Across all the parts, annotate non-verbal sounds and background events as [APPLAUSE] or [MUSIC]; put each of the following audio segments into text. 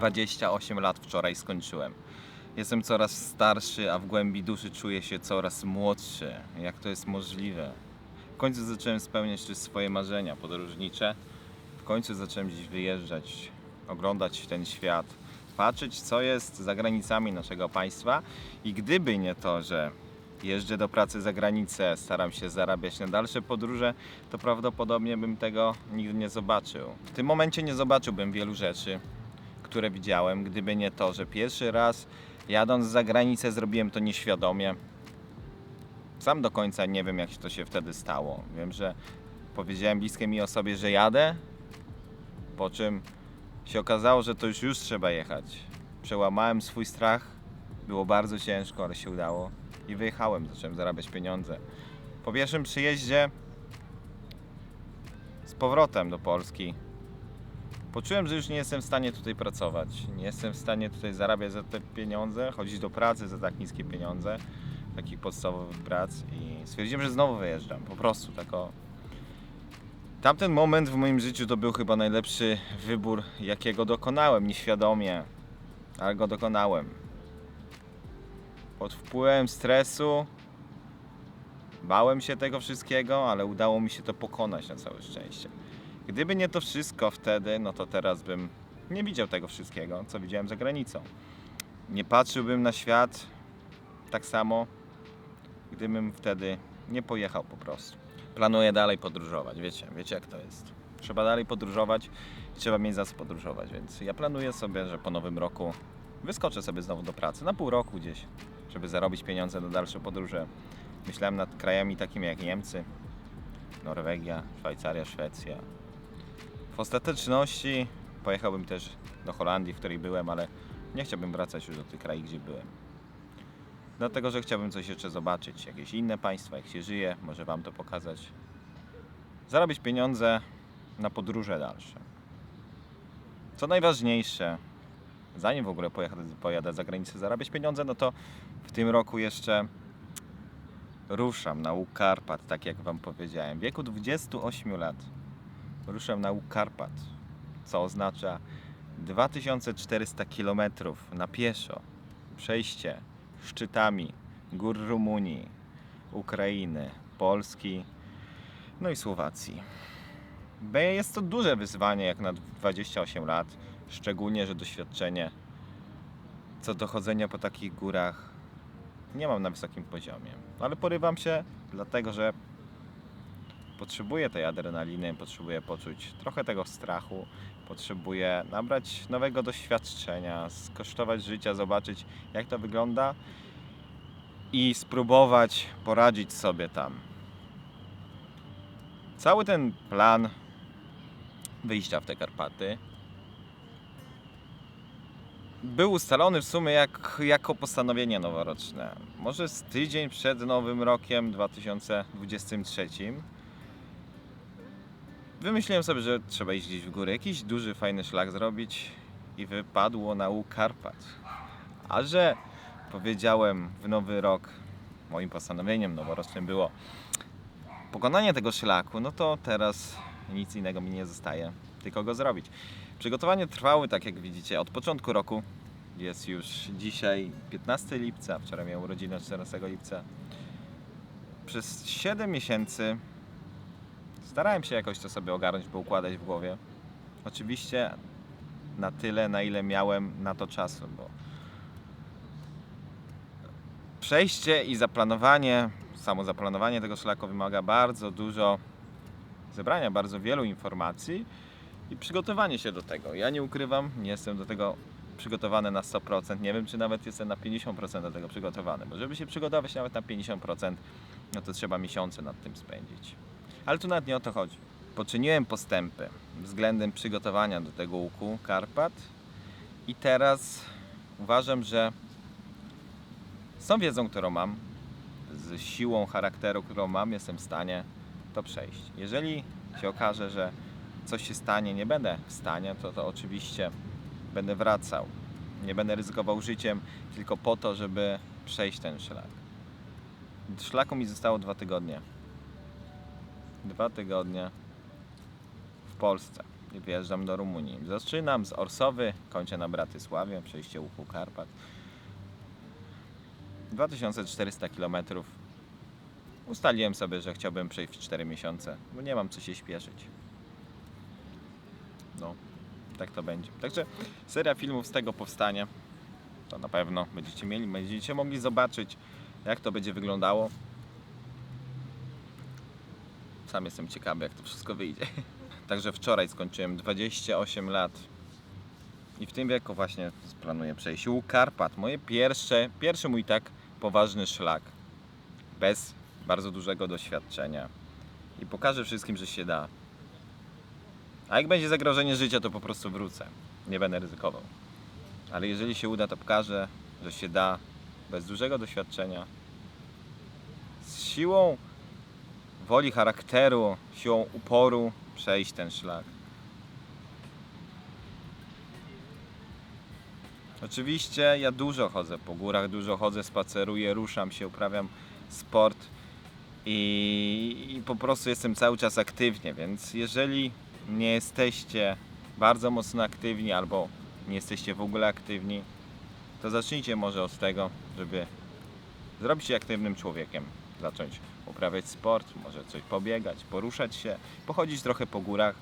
28 lat wczoraj skończyłem. Jestem coraz starszy, a w głębi duszy czuję się coraz młodszy. Jak to jest możliwe? W końcu zacząłem spełniać też swoje marzenia podróżnicze. W końcu zacząłem gdzieś wyjeżdżać, oglądać ten świat, patrzeć co jest za granicami naszego państwa. I gdyby nie to, że jeżdżę do pracy za granicę, staram się zarabiać na dalsze podróże, to prawdopodobnie bym tego nigdy nie zobaczył. W tym momencie nie zobaczyłbym wielu rzeczy, które widziałem, gdyby nie to, że pierwszy raz jadąc za granicę zrobiłem to nieświadomie. Sam do końca nie wiem, jak to się wtedy stało. Wiem, że powiedziałem bliskiej mi osobie, że jadę, po czym się okazało, że to już już trzeba jechać. Przełamałem swój strach, było bardzo ciężko, ale się udało i wyjechałem, zacząłem zarabiać pieniądze. Po pierwszym przyjeździe z powrotem do Polski poczułem, że już nie jestem w stanie tutaj pracować. Nie jestem w stanie tutaj zarabiać za te pieniądze, chodzić do pracy za tak niskie pieniądze, takich podstawowych prac i stwierdziłem, że znowu wyjeżdżam. Po prostu tak o. Tamten moment w moim życiu to był chyba najlepszy wybór, jakiego dokonałem, nieświadomie, ale go dokonałem. Pod wpływem stresu bałem się tego wszystkiego, ale udało mi się to pokonać na całe szczęście. Gdyby nie to wszystko wtedy, no to teraz bym nie widział tego wszystkiego, co widziałem za granicą. Nie patrzyłbym na świat tak samo, gdybym wtedy nie pojechał po prostu. Planuję dalej podróżować, wiecie, wiecie jak to jest. Trzeba dalej podróżować i trzeba mieć za co podróżować, więc ja planuję sobie, że po nowym roku wyskoczę sobie znowu do pracy, na pół roku gdzieś, żeby zarobić pieniądze na dalsze podróże. Myślałem nad krajami takimi jak Niemcy, Norwegia, Szwajcaria, Szwecja, w ostateczności pojechałbym też do Holandii, w której byłem, ale nie chciałbym wracać już do tych krajów, gdzie byłem. Dlatego, że chciałbym coś jeszcze zobaczyć, jakieś inne państwa, jak się żyje, może Wam to pokazać. Zarobić pieniądze na podróże dalsze. Co najważniejsze, zanim w ogóle pojadę, pojadę za granicę zarabiać pieniądze, no to w tym roku jeszcze ruszam na łuk Karpat, tak jak Wam powiedziałem. W wieku 28 lat ruszam na łuk Karpat, co oznacza 2400 km na pieszo. Przejście szczytami gór Rumunii, Ukrainy, Polski, no i Słowacji. Bo Jest to duże wyzwanie jak na 28 lat, szczególnie, że doświadczenie co do chodzenia po takich górach nie mam na wysokim poziomie. Ale porywam się, dlatego że potrzebuję tej adrenaliny, potrzebuję poczuć trochę tego strachu, potrzebuję nabrać nowego doświadczenia, skosztować życia, zobaczyć jak to wygląda i spróbować poradzić sobie tam. Cały ten plan wyjścia w te Karpaty był ustalony w sumie jak, jako postanowienie noworoczne. Może z tydzień przed Nowym Rokiem 2023 wymyśliłem sobie, że trzeba iść gdzieś w górę, jakiś duży, fajny szlak zrobić i wypadło na łuk Karpat. A że powiedziałem w Nowy Rok, moim postanowieniem noworocznym było pokonanie tego szlaku, no to teraz nic innego mi nie zostaje, tylko go zrobić. Przygotowania trwały, tak jak widzicie, od początku roku. Jest już dzisiaj 15 lipca, wczoraj miałem urodziny 14 lipca. Przez 7 miesięcy starałem się jakoś to sobie ogarnąć, poukładać w głowie. Oczywiście na tyle, na ile miałem na to czasu, bo przejście i zaplanowanie, samo zaplanowanie tego szlaku wymaga bardzo dużo zebrania bardzo wielu informacji i przygotowanie się do tego. Ja nie ukrywam, nie jestem do tego przygotowany na 100%, nie wiem czy nawet jestem na 50% do tego przygotowany, bo żeby się przygotować nawet na 50%, no to trzeba miesiące nad tym spędzić. Ale tu nawet nie o to chodzi. Poczyniłem postępy względem przygotowania do tego łuku Karpat i teraz uważam, że z tą wiedzą, którą mam, z siłą charakteru, którą mam, jestem w stanie to przejść. Jeżeli się okaże, że coś się stanie, nie będę w stanie, to, to oczywiście będę wracał. Nie będę ryzykował życiem tylko po to, żeby przejść ten szlak. Szlaku mi zostało dwa tygodnie. Dwa tygodnie w Polsce. i wyjeżdżam do Rumunii. Zaczynam z Orsowy, kończę na Bratysławie, przejście Łuku Karpat. 2400 km. Ustaliłem sobie, że chciałbym przejść w 4 miesiące, bo nie mam co się śpieszyć. No, tak to będzie. Także seria filmów z tego powstanie. To na pewno będziecie mieli, będziecie mogli zobaczyć, jak to będzie wyglądało. Sam jestem ciekawy, jak to wszystko wyjdzie. [LAUGHS] Także wczoraj skończyłem 28 lat. I w tym wieku właśnie planuję przejść Łuk Karpat. Moje pierwsze, pierwszy mój tak poważny szlak. Bez bardzo dużego doświadczenia. I pokażę wszystkim, że się da. A jak będzie zagrożenie życia, to po prostu wrócę. Nie będę ryzykował. Ale jeżeli się uda, to pokażę, że się da bez dużego doświadczenia. Z siłą woli charakteru, siłą uporu przejść ten szlak. Oczywiście ja dużo chodzę po górach, dużo chodzę, spaceruję, ruszam się, uprawiam sport i, i po prostu jestem cały czas aktywnie, więc jeżeli nie jesteście bardzo mocno aktywni albo nie jesteście w ogóle aktywni, to zacznijcie może od tego, żeby zrobić się aktywnym człowiekiem. Zacząć uprawiać sport, może coś pobiegać, poruszać się, pochodzić trochę po górach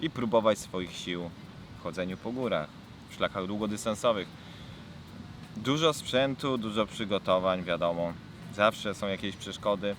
i próbować swoich sił w chodzeniu po górach, w szlakach długodystansowych. Dużo sprzętu, dużo przygotowań, wiadomo. Zawsze są jakieś przeszkody,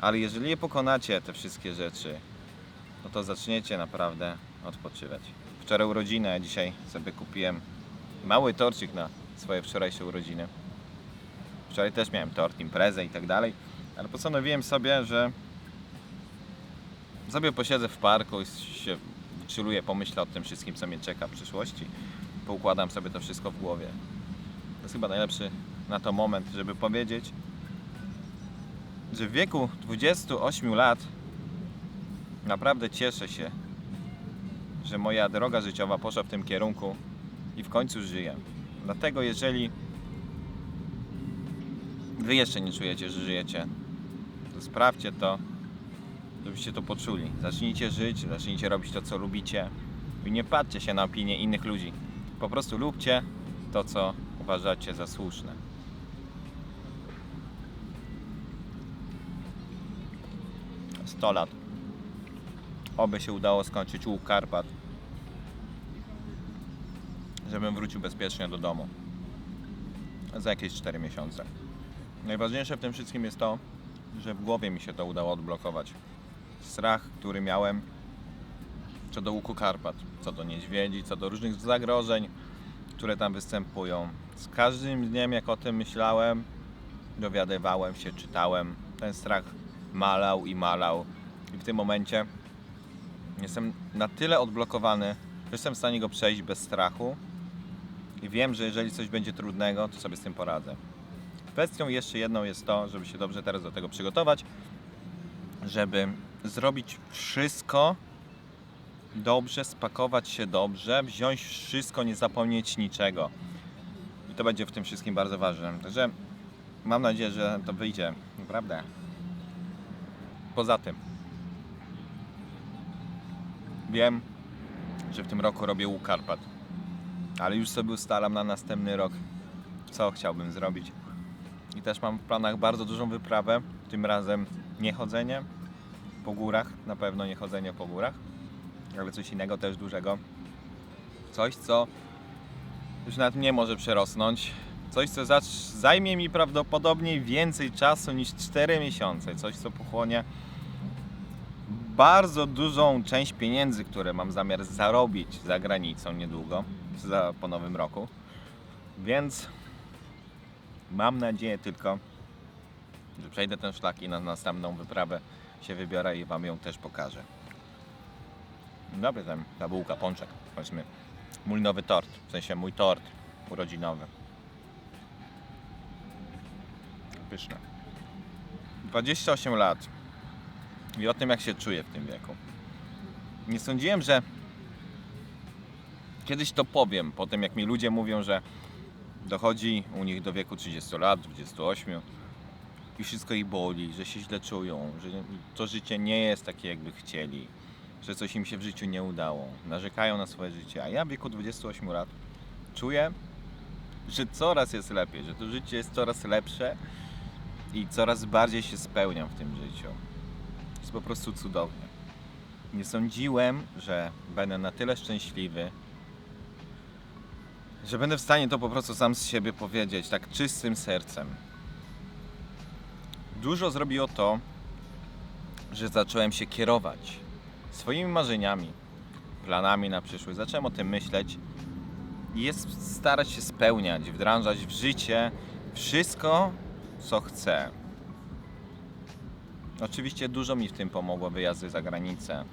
ale jeżeli je pokonacie, te wszystkie rzeczy, no to zaczniecie naprawdę odpoczywać. Wczoraj urodziny, a dzisiaj sobie kupiłem mały torcik na swoje wczorajsze urodziny. Wczoraj też miałem tort, imprezę i tak dalej, ale postanowiłem sobie, że sobie posiedzę w parku i się chilluję, pomyślę o tym wszystkim, co mnie czeka w przyszłości. Poukładam sobie to wszystko w głowie. To jest chyba najlepszy na to moment, żeby powiedzieć, że w wieku 28 lat naprawdę cieszę się, że moja droga życiowa poszła w tym kierunku i w końcu żyję. Dlatego jeżeli wy jeszcze nie czujecie, że żyjecie, sprawdźcie to, żebyście to poczuli. Zacznijcie żyć, zacznijcie robić to, co lubicie i nie patrzcie się na opinie innych ludzi. Po prostu lubcie to, co uważacie za słuszne. Sto lat. Oby się udało skończyć łuk Karpat, żebym wrócił bezpiecznie do domu za jakieś 4 miesiące. Najważniejsze w tym wszystkim jest to, że w głowie mi się to udało odblokować. Strach, który miałem co do łuku Karpat, co do niedźwiedzi, co do różnych zagrożeń, które tam występują. Z każdym dniem, jak o tym myślałem, dowiadywałem się, czytałem, ten strach malał i malał. I w tym momencie jestem na tyle odblokowany, że jestem w stanie go przejść bez strachu. I wiem, że jeżeli coś będzie trudnego, to sobie z tym poradzę. Kwestią jeszcze jedną jest to, żeby się dobrze teraz do tego przygotować, żeby zrobić wszystko dobrze, spakować się dobrze, wziąć wszystko, nie zapomnieć niczego. I to będzie w tym wszystkim bardzo ważne. Także mam nadzieję, że to wyjdzie. Naprawdę. Poza tym wiem, że w tym roku robię łuk Karpat. Ale już sobie ustalam na następny rok, co chciałbym zrobić. I też mam w planach bardzo dużą wyprawę. Tym razem nie chodzenie po górach, na pewno nie chodzenie po górach, ale coś innego też dużego. Coś, co już nawet nie może przerosnąć. Coś, co zajmie mi prawdopodobnie więcej czasu niż 4 miesiące. Coś, co pochłonie bardzo dużą część pieniędzy, które mam zamiar zarobić za granicą niedługo, za, po nowym roku. Więc mam nadzieję tylko, że przejdę ten szlak i na następną wyprawę się wybiorę i Wam ją też pokażę. Dobry ten, ta bułka, pączek, powiedzmy. Mój nowy tort, w sensie mój tort urodzinowy. Pyszne. 28 lat i o tym, jak się czuję w tym wieku. Nie sądziłem, że kiedyś to powiem, po tym jak mi ludzie mówią, że dochodzi u nich do wieku 30 lat, 28 i wszystko ich boli, że się źle czują, że to życie nie jest takie, jakby chcieli, że coś im się w życiu nie udało. Narzekają na swoje życie. A ja w wieku 28 lat czuję, że coraz jest lepiej, że to życie jest coraz lepsze i coraz bardziej się spełniam w tym życiu. Jest po prostu cudownie. Nie sądziłem, że będę na tyle szczęśliwy, że będę w stanie to po prostu sam z siebie powiedzieć, tak czystym sercem. Dużo zrobiło to, że zacząłem się kierować swoimi marzeniami, planami na przyszłość. Zacząłem o tym myśleć i jest starać się spełniać, wdrażać w życie wszystko, co chcę. Oczywiście dużo mi w tym pomogło wyjazdy za granicę,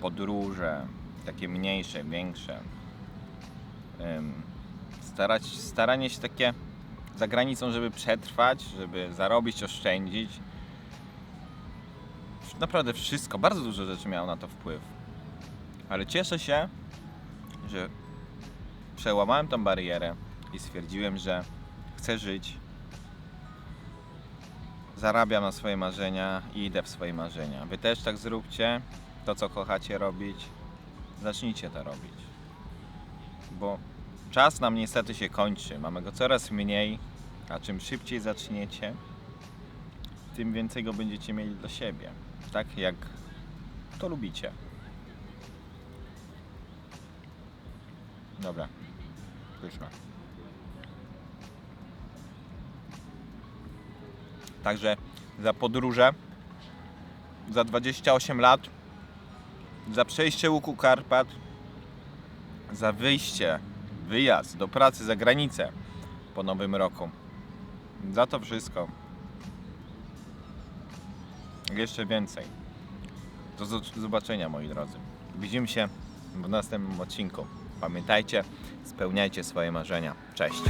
podróże, takie mniejsze, większe. Starać, staranie się takie za granicą, żeby przetrwać, żeby zarobić, oszczędzić. Naprawdę wszystko, bardzo dużo rzeczy miało na to wpływ. Ale cieszę się, że przełamałem tą barierę i stwierdziłem, że chcę żyć. Zarabiam na swoje marzenia i idę w swoje marzenia. Wy też tak zróbcie. To, co kochacie robić, zacznijcie to robić. Bo czas nam niestety się kończy. Mamy go coraz mniej, a czym szybciej zaczniecie, tym więcej go będziecie mieli do siebie. Tak jak to lubicie. Dobra. Pyszne. Także za podróże, za 28 lat, za przejście łuku Karpat, za wyjście, wyjazd do pracy za granicę po nowym roku. Za to wszystko. Jeszcze więcej. Do zo- zobaczenia moi drodzy. Widzimy się w następnym odcinku. Pamiętajcie, spełniajcie swoje marzenia. Cześć.